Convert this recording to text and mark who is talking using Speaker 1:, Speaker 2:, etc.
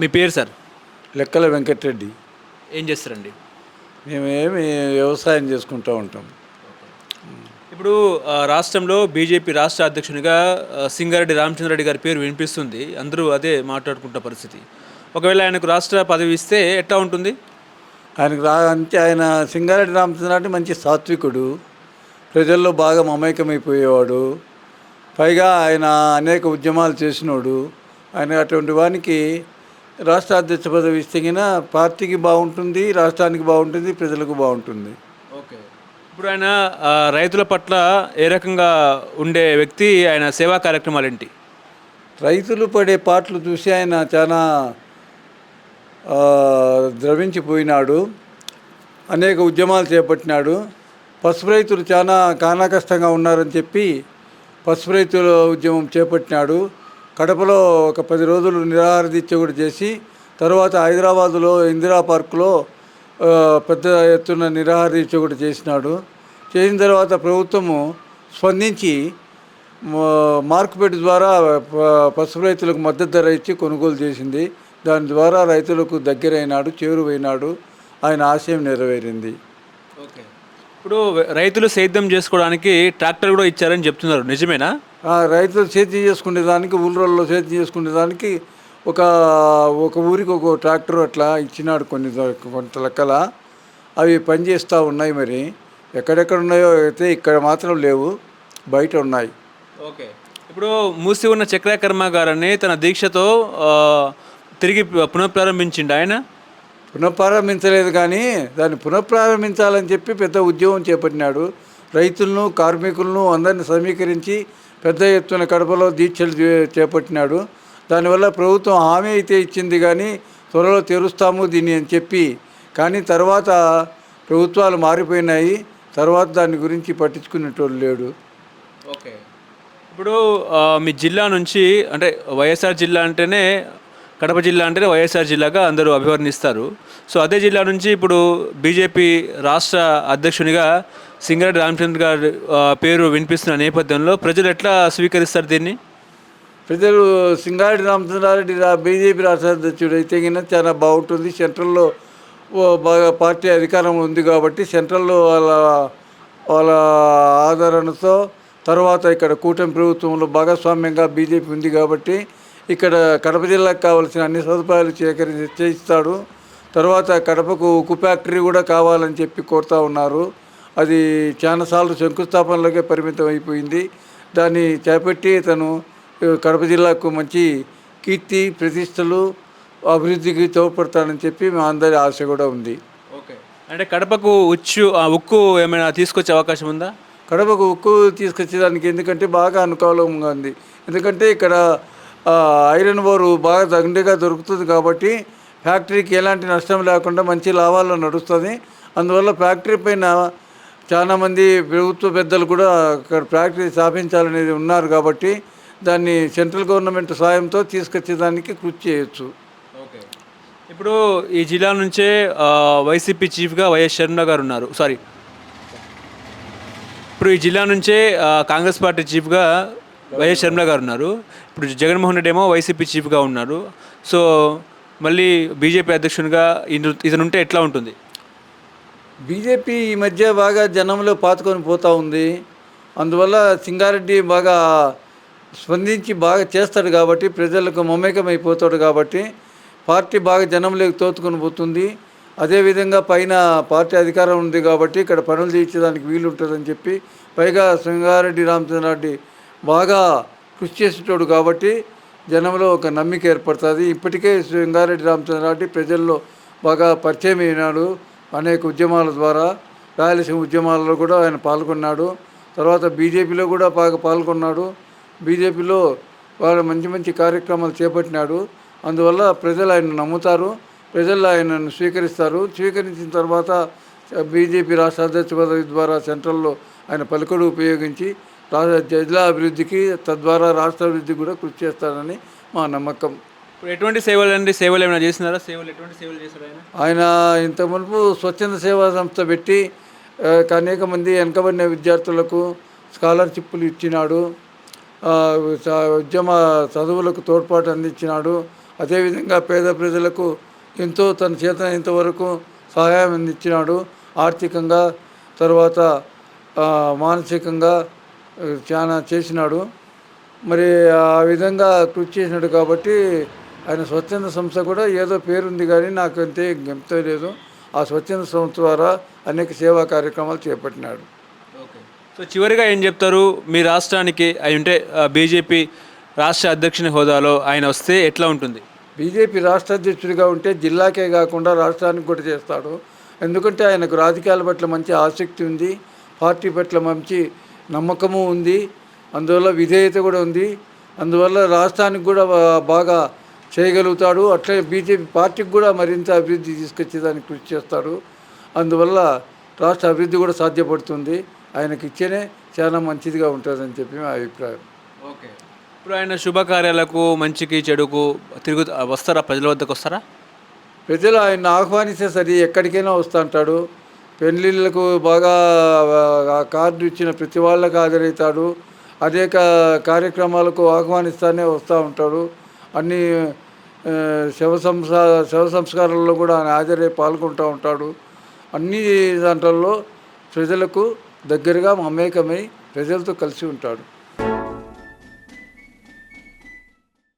Speaker 1: మీ పేరు సార్?
Speaker 2: లెక్కల వెంకటరెడ్డి.
Speaker 1: ఏం చేస్తారండి?
Speaker 2: మేమేమి వ్యవసాయం చేసుకుంటూ ఉంటాం.
Speaker 1: ఇప్పుడు రాష్ట్రంలో బీజేపీ రాష్ట్ర అధ్యక్షునిగా సింగారెడ్డి రామచంద్రరెడ్డి గారి పేరు వినిపిస్తుంది. అందరూ అదే మాట్లాడుకుంటున్న పరిస్థితి. ఒకవేళ ఆయనకు రాష్ట్ర పదవి ఇస్తే ఎట్లా ఉంటుంది?
Speaker 2: ఆయనకు రా అంటే ఆయన సింగారెడ్డి రామచంద్ర మంచి సాత్వికుడు. ప్రజల్లో బాగా మమేకమైపోయేవాడు. పైగా ఆయన అనేక ఉద్యమాలు చేసినోడు. ఆయన అటువంటి వానికి రాష్ట్ర అధ్యక్ష పదవి ఇస్తే పార్టీకి బాగుంటుంది రాష్ట్రానికి బాగుంటుంది ప్రజలకు బాగుంటుంది.
Speaker 1: ఓకే. ఇప్పుడు ఆయన రైతుల పట్ల ఏ రకంగా ఉండే వ్యక్తి ఆయన సేవా కార్యక్రమాలు ఏంటి?
Speaker 2: రైతులు పడే పాటలు చూసి ఆయన చాలా ద్రవించిపోయినాడు అనేక ఉద్యమాలు చేపట్టినాడు. పసుపు రైతులు చాలా కానాకష్టంగా ఉన్నారని చెప్పి పసుపు రైతుల ఉద్యమం చేపట్టినాడు. కడపలో ఒక పది రోజులు నిరాహార దీక్ష కూడా చేసి తర్వాత హైదరాబాదులో ఇందిరా పార్కులో పెద్ద ఎత్తున నిరాహార దీక్ష కూడా చేసినాడు. చేసిన తర్వాత ప్రభుత్వము స్పందించి మార్కెట్ ద్వారా ప- పసుపు రైతులకు మద్దతు ధర ఇచ్చి కొనుగోలు చేసింది. దాని ద్వారా రైతులకు దగ్గరైనాడు చేరువైనాడు ఆయన ఆశయం నెరవేరింది.
Speaker 1: ఓకే. ఇప్పుడు రైతులు సేద్యం చేసుకోవడానికి ట్రాక్టర్ కూడా ఇచ్చారని చెప్తున్నారు. నిజమేనా?
Speaker 2: రైతులు సేద్యం చేసుకునే దానికి ఊళ్ళల్లో సేద్యం చేసుకునే దానికి ఒక ఒక ఊరికి ఒక ట్రాక్టర్ అట్లా ఇచ్చినాడు కొన్ని కొంత లెక్కల. అవి పనిచేస్తూ ఉన్నాయి మరి. ఎక్కడెక్కడ ఉన్నాయో అయితే ఇక్కడ మాత్రం లేవు బయట ఉన్నాయి.
Speaker 1: ఓకే. ఇప్పుడు మూసి ఉన్న చక్ర కర్మాగారాన్ని తన దీక్షతో తిరిగి పునఃప్రారంభించిండు ఆయన?
Speaker 2: పునఃప్రారంభించలేదు కానీ దాన్ని పునఃప్రారంభించాలని చెప్పి పెద్ద ఉద్యమం చేపట్టినాడు. రైతులను కార్మికులను అందరిని సమీకరించి పెద్ద ఎత్తున కడపలో దీక్షలు చేపట్టినాడు. దానివల్ల ప్రభుత్వం హామీ అయితే ఇచ్చింది కానీ త్వరలో తెరుస్తాము దీన్ని అని చెప్పి. కానీ తర్వాత ప్రభుత్వాలు మారిపోయినాయి. తర్వాత దాని గురించి పట్టించుకునేటోళ్ళు లేడు.
Speaker 1: ఓకే. ఇప్పుడు మీ జిల్లా నుంచి అంటే వైఎస్ఆర్ జిల్లా అంటేనే కడప జిల్లా అంటే వైఎస్ఆర్ జిల్లాగా అందరూ అభివర్ణిస్తారు. సో అదే జిల్లా నుంచి ఇప్పుడు బీజేపీ రాష్ట్ర అధ్యక్షునిగా సింగరెడ్డి రామచంద్ర గారి పేరు వినిపిస్తున్న నేపథ్యంలో ప్రజలు ఎట్లా స్వీకరిస్తారు దీన్ని?
Speaker 2: ప్రజలు సింగారెడ్డి రామచంద్రారెడ్డి రా బీజేపీ రాష్ట్ర అధ్యక్షుడు అయితే చాలా బాగుంటుంది. సెంట్రల్లో బాగా పార్టీ అధికారం ఉంది కాబట్టి సెంట్రల్లో వాళ్ళ వాళ్ళ ఆదరణతో తర్వాత ఇక్కడ కూటమి ప్రభుత్వంలో భాగస్వామ్యంగా బీజేపీ ఉంది కాబట్టి ఇక్కడ కడప జిల్లాకు కావాల్సిన అన్ని సదుపాయాలు సేకరించి చేయిస్తాడు. తర్వాత కడపకు ఉక్కు ఫ్యాక్టరీ కూడా కావాలని చెప్పి కోరుతా ఉన్నారు. అది చాలాసార్లు శంకుస్థాపనలకే పరిమితం అయిపోయింది. దాన్ని చేపట్టి తను కడప జిల్లాకు మంచి కీర్తి ప్రతిష్టలు అభివృద్ధికి తోడ్పడతానని చెప్పి మా అందరి ఆశ కూడా ఉంది.
Speaker 1: ఓకే. అంటే కడపకు ఉచ్చు ఆ, ఉక్కు ఏమైనా తీసుకొచ్చే అవకాశం ఉందా?
Speaker 2: కడపకు ఉక్కు తీసుకొచ్చేదానికి ఎందుకంటే బాగా అనుకూలంగా ఉంది. ఎందుకంటే ఇక్కడ ఐరన్ ఓరు బాగా దండిగా దొరుకుతుంది కాబట్టి ఫ్యాక్టరీకి ఎలాంటి నష్టం లేకుండా మంచి లాభాల్లో నడుస్తుంది. అందువల్ల ఫ్యాక్టరీ పైన చాలామంది ప్రభుత్వ పెద్దలు కూడా అక్కడ ఫ్యాక్టరీ స్థాపించాలనేది ఉన్నారు కాబట్టి దాన్ని సెంట్రల్ గవర్నమెంట్ సాయంతో తీసుకొచ్చేదానికి కృషి చేయొచ్చు.
Speaker 1: ఓకే. ఇప్పుడు ఈ జిల్లా నుంచే వైసీపీ చీఫ్గా వైఎస్ షర్మిల గారు ఉన్నారు. సారీ. ఇప్పుడు ఈ జిల్లా నుంచే కాంగ్రెస్ పార్టీ చీఫ్గా వైఎస్ షర్మిల గారు ఉన్నారు. ఇప్పుడు జగన్మోహన్ రెడ్డి ఏమో వైసీపీ చీఫ్గా ఉన్నారు. సో మళ్ళీ బీజేపీ అధ్యక్షునిగా ఇతను- ఉంటే ఎట్లా ఉంటుంది?
Speaker 2: బీజేపీ ఈ మధ్య బాగా జనంలో పాతుకొని పోతూ ఉంది. అందువల్ల సింగారెడ్డి బాగా స్పందించి బాగా చేస్తాడు కాబట్టి ప్రజలకు మమేకమైపోతాడు కాబట్టి పార్టీ బాగా జనంలోకి తోచుకొని పోతుంది. అదేవిధంగా పైన పార్టీ అధికారం ఉంది కాబట్టి ఇక్కడ పనులు చేయించడానికి వీలు ఉంటుందని చెప్పి పైగా సింగారెడ్డి రామచంద్రారెడ్డి బాగా కృషి చేసేటోడు కాబట్టి జనంలో ఒక నమ్మిక ఏర్పడుతుంది. ఇప్పటికే సింగారెడ్డి రామచంద్రారెడ్డి ప్రజల్లో బాగా పరిచయం అయినాడు. అనేక ఉద్యమాల ద్వారా రాయలసీమ ఉద్యమాలలో కూడా ఆయన పాల్గొన్నాడు. తర్వాత బీజేపీలో కూడా బాగా పాల్గొన్నాడు. బీజేపీలో వాళ్ళ మంచి మంచి కార్యక్రమాలు చేపట్టినాడు. అందువల్ల ప్రజలు ఆయన నమ్ముతారు. ప్రజలు ఆయనను స్వీకరిస్తారు. స్వీకరించిన తర్వాత బీజేపీ రాష్ట్ర అధ్యక్ష పదవి ద్వారా సెంట్రల్లో ఆయన పలుకుడు ఉపయోగించి జిల్లా అభివృద్ధికి తద్వారా రాష్ట్ర అభివృద్ధికి కూడా కృషి చేస్తారని మా నమ్మకం.
Speaker 1: ఇప్పుడు ఎటువంటి సేవలు అండి? సేవలు ఏమైనా చేసినారా? సేవలు ఎటువంటి సేవలు చేశారు ఆయన?
Speaker 2: ఆయన ఇంత మునుపు స్వచ్ఛంద సేవా సంస్థ పెట్టి అనేక మంది వెనకబడిన విద్యార్థులకు స్కాలర్షిప్లు ఇచ్చినాడు. ఉద్యమ చదువులకు తోడ్పాటు అందించినాడు. అదేవిధంగా పేద ప్రజలకు ఎంతో తన చేతనైనంత వరకు సహాయం అందించినాడు. ఆర్థికంగా తర్వాత మానసికంగా చాలా చేసినాడు. మరి ఆ విధంగా కృషి చేసినాడు కాబట్టి ఆయన స్వచ్ఛంద సంస్థ కూడా ఏదో పేరుంది కానీ నాకు అంతే గెంతో లేదు. ఆ స్వచ్ఛంద సంస్థ ద్వారా అనేక సేవా కార్యక్రమాలు చేపట్టినాడు.
Speaker 1: సో చివరిగా ఏం చెప్తారు? మీ రాష్ట్రానికి అయి ఉంటే బీజేపీ రాష్ట్ర అధ్యక్షుని హోదాలో ఆయన వస్తే ఎట్లా ఉంటుంది?
Speaker 2: బీజేపీ రాష్ట్ర అధ్యక్షుడిగా ఉంటే జిల్లాకే కాకుండా రాష్ట్రానికి కూడా చేస్తాడు. ఎందుకంటే ఆయనకు రాజకీయాల పట్ల మంచి ఆసక్తి ఉంది పార్టీ పట్ల మంచి నమ్మకము ఉంది అందువల్ల విధేయత కూడా ఉంది అందువల్ల రాష్ట్రానికి కూడా బాగా చేయగలుగుతాడు. అట్లే బీజేపీ పార్టీకి కూడా మరింత అభివృద్ధి తీసుకొచ్చేదానికి కృషి చేస్తాడు అందువల్ల రాష్ట్ర అభివృద్ధి కూడా సాధ్యపడుతుంది. ఆయనకి ఇచ్చేనే చాలా మంచిదిగా ఉంటుందని చెప్పి మా అభిప్రాయం.
Speaker 1: ఓకే. ఇప్పుడు ఆయన శుభకార్యాలకు మంచికి చెడుకు తిరుగు వస్తారా? ప్రజల వద్దకు వస్తారా?
Speaker 2: ప్రజలు ఆయన ఆహ్వానిస్తే సరి ఎక్కడికైనా వస్తూ ఉంటాడు పెళ్ళిళ్ళకు బాగా కార్డు ఇచ్చిన ప్రతి వాళ్ళకి హాజరవుతాడు. అనేక కార్యక్రమాలకు ఆహ్వానిస్తానే వస్తూ ఉంటాడు. అన్ని శవ సంస్కా శవ సంస్కారాల్లో కూడా ఆయన హాజరై పాల్గొంటూ ఉంటాడు. అన్ని దాంట్లో ప్రజలకు దగ్గరగా మమేకమై ప్రజలతో కలిసి ఉంటాడు.